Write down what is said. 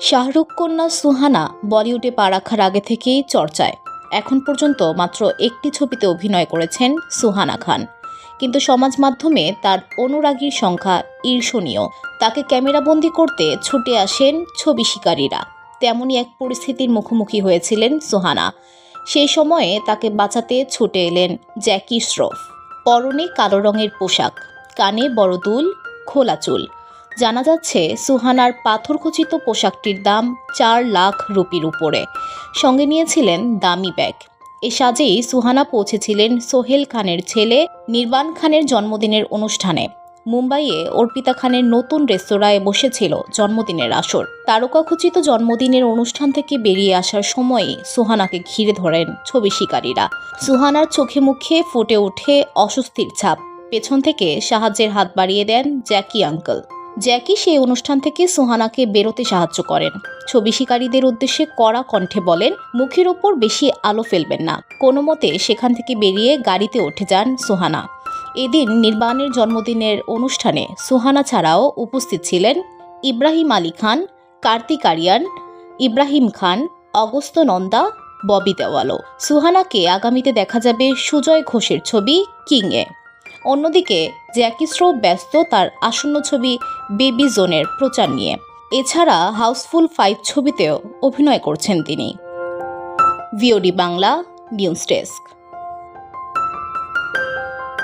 শাহরুখ কন্যা সুহানা বলিউডে পা রাখার আগে থেকেই চর্চায়। এখন পর্যন্ত মাত্র একটি ছবিতে অভিনয় করেছেন সুহানা খান। কিন্তু সমাজ মাধ্যমে তার অনুরাগীর সংখ্যা ঈর্ষণীয়। তাকে ক্যামেরাবন্দি করতে ছুটে আসেন ছবি শিকারীরা। তেমনই এক পরিস্থিতির মুখোমুখি হয়েছিলেন সুহানা। সেই সময়ে তাকে বাঁচাতে ছুটে এলেন জ্যাকি শ্রফ। পরনে কালো রঙের পোশাক, কানে বড় দুল খোলা চুল। জানা যাচ্ছে, সুহানার পাথরখচিত পোশাকটির দাম চার লাখ রুপির উপরে। সঙ্গে নিয়েছিলেন দামি ব্যাগ। এ সাজেই সুহানা পৌঁছেছিলেন সোহেল খানের ছেলে নির্বাণ খানের জন্মদিনের অনুষ্ঠানে। মুম্বাইয়ে অর্পিতা খানের নতুন রেস্তোরাঁয় বসেছিল জন্মদিনের আসর। তারকাখচিত জন্মদিনের অনুষ্ঠান থেকে বেরিয়ে আসার সময়ে সুহানাকে ঘিরে ধরেন ছবি শিকারীরা। সুহানার চোখে মুখে ফুটে ওঠে অস্বস্তির ছাপ। পেছন থেকে সাহায্যের হাত বাড়িয়ে দেন জ্যাকি আঙ্কেল। জ্যাকি সেই অনুষ্ঠান থেকে সুহানাকে বেরোতে সাহায্য করেন। ছবি শিকারীদের উদ্দেশ্যে কড়া কণ্ঠে বলেন, মুখের ওপর বেশি আলো ফেলবেন না। কোনো মতে সেখান থেকে বেরিয়ে গাড়িতে উঠে যান সুহানা। এদিন নির্বাণের জন্মদিনের অনুষ্ঠানে সুহানা ছাড়াও উপস্থিত ছিলেন ইব্রাহিম আলী খান, কার্তিক আরিয়ান, ইব্রাহিম খান অগস্ত নন্দা, ববি দেওয়ালো সুহানাকে আগামীতে দেখা যাবে সুজয় ঘোষের ছবি কিংয়ে। অন্যদিকে, জ্যাকি শ্রো ব্যস্ত তার আসন্ন ছবি বেবি জোনের প্রচার নিয়ে। এছাড়া হাউসফুল ফাইভ ছবিতেও অভিনয় করছেন তিনি। VOD Bangla, news desk.